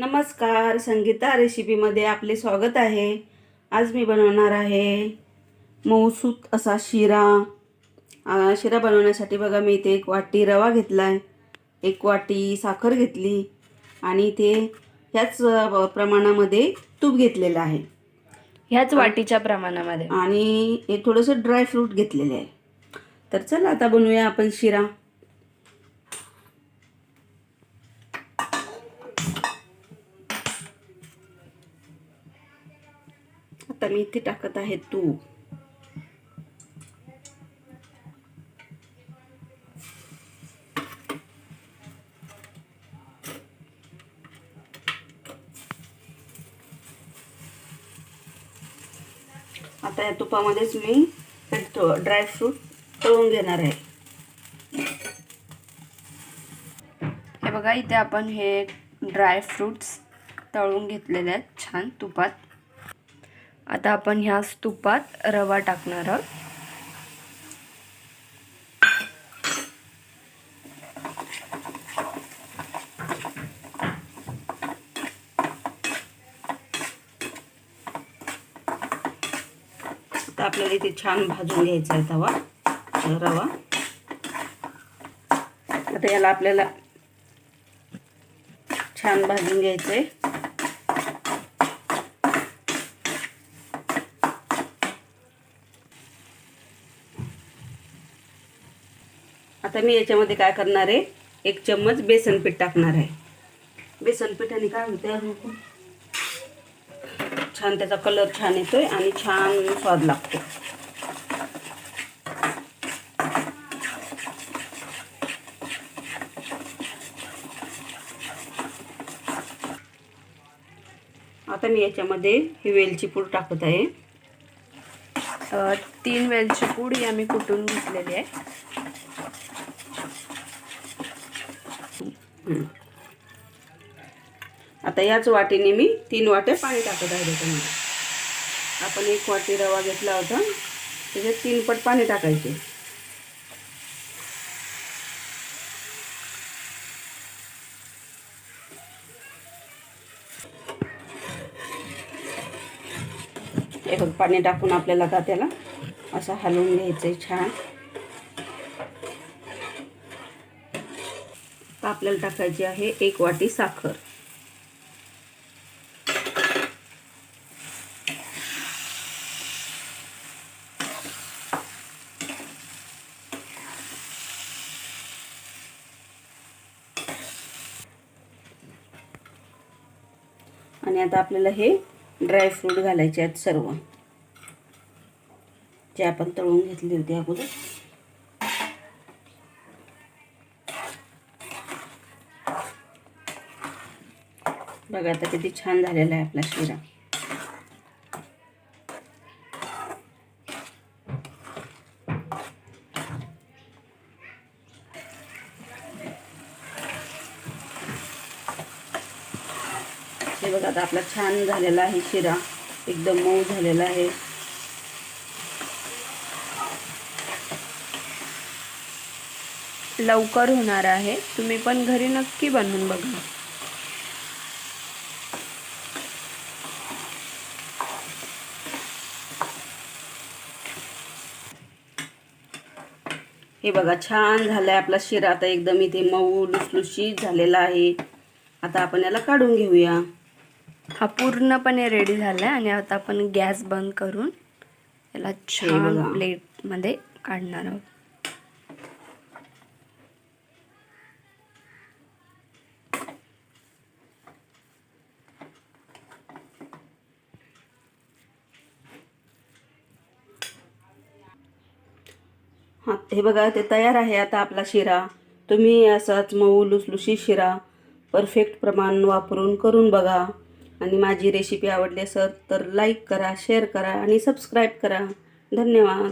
नमस्कार संगीता रेसिपीमध्ये आपले स्वागत आहे. आज मी बनवणार आहे मऊसूत असा शिरा. शिरा बनवण्यासाठी बघा मी इथे एक वाटी रवा घेतला आहे एक वाटी साखर घेतली आणि इथे ह्याच प्रमाणामध्ये तूप घेतलेलं आहे. ह्याच वाटीच्या प्रमाणामध्ये. आणि हे थोडंसं ड्रायफ्रूट घेतलेले आहे. तर चला आता बनवूया आपण शिरा. आता मी इथे टाकत आहे तूप. आता या तुपामध्येच मी ड्रायफ्रूट तळून घेणार आहे. हे बघा इथे आपण हे ड्रायफ्रूट्स तळून घेतलेले आहेत. छान तुपात. आता आपण ह्या स्तूपात रवा टाकणार आहोत. आता आपल्याला इथे छान भाजून घ्यायचा आहे तवा रवा. आता याला आपल्याला छान भाजून घ्यायचं आहे आता मी याच्यामध्ये काय करणार आहे? एक चम्मच बेसन पीठ टाकणार आहे. बेसन पिठाने काय होते छान त्याचा कलर छान येतोय आणि छान स्वाद लागतो आता मी याच्यामध्ये ही वेलची पूड टाकत आहे. तीन वेलची पूड ही आम्ही कुटून घेतलेली आहे. आता याच वाटीने मी तीन वाटे पाणी टाकत आहे त्याच्यामध्ये. आपण एक वाटी रवा घेतला होता त्याच्यात तीन पट पाणी टाकायचे. हे पाणी टाकून आपल्याला आता त्याला असं हलवून घ्यायचं आहे छान. आपल्याला टाकायची आहे एक वाटी साखर. आणि आता आपल्याला हे ड्रायफ्रूट घालायचे आहेत सर्व. जे आपण तळून घेतले होते अगोदर. बघा आता किती छान झालेला आहे आपला शिरा. हे बघा आता आपला छान झालेला आहे शिरा. एकदम मऊ झालेला आहे. लवकर होणार आहे. तुम्ही पण घरी नक्की बनवून बघा. हे बघा छान झालाय आपला शिरा. आता एकदम इथे मऊ लुसलुशीत झालेला आहे. आता आपण याला काढून घेऊया. हा पूर्णपणे रेडी झाला आहे आणि आता आपण गॅस बंद करून याला छान. प्लेटमध्ये काढणार आहोत. हां हे बघा ते तयार आहे आता आपला शिरा. तुम्ही असाच मऊ लुसलुशी शिरा परफेक्ट प्रमाण वापरून करून बघा. आणि माझी रेसिपी आवडली असेल तर लाईक करा शेअर करा आणि सबस्क्राईब करा. धन्यवाद.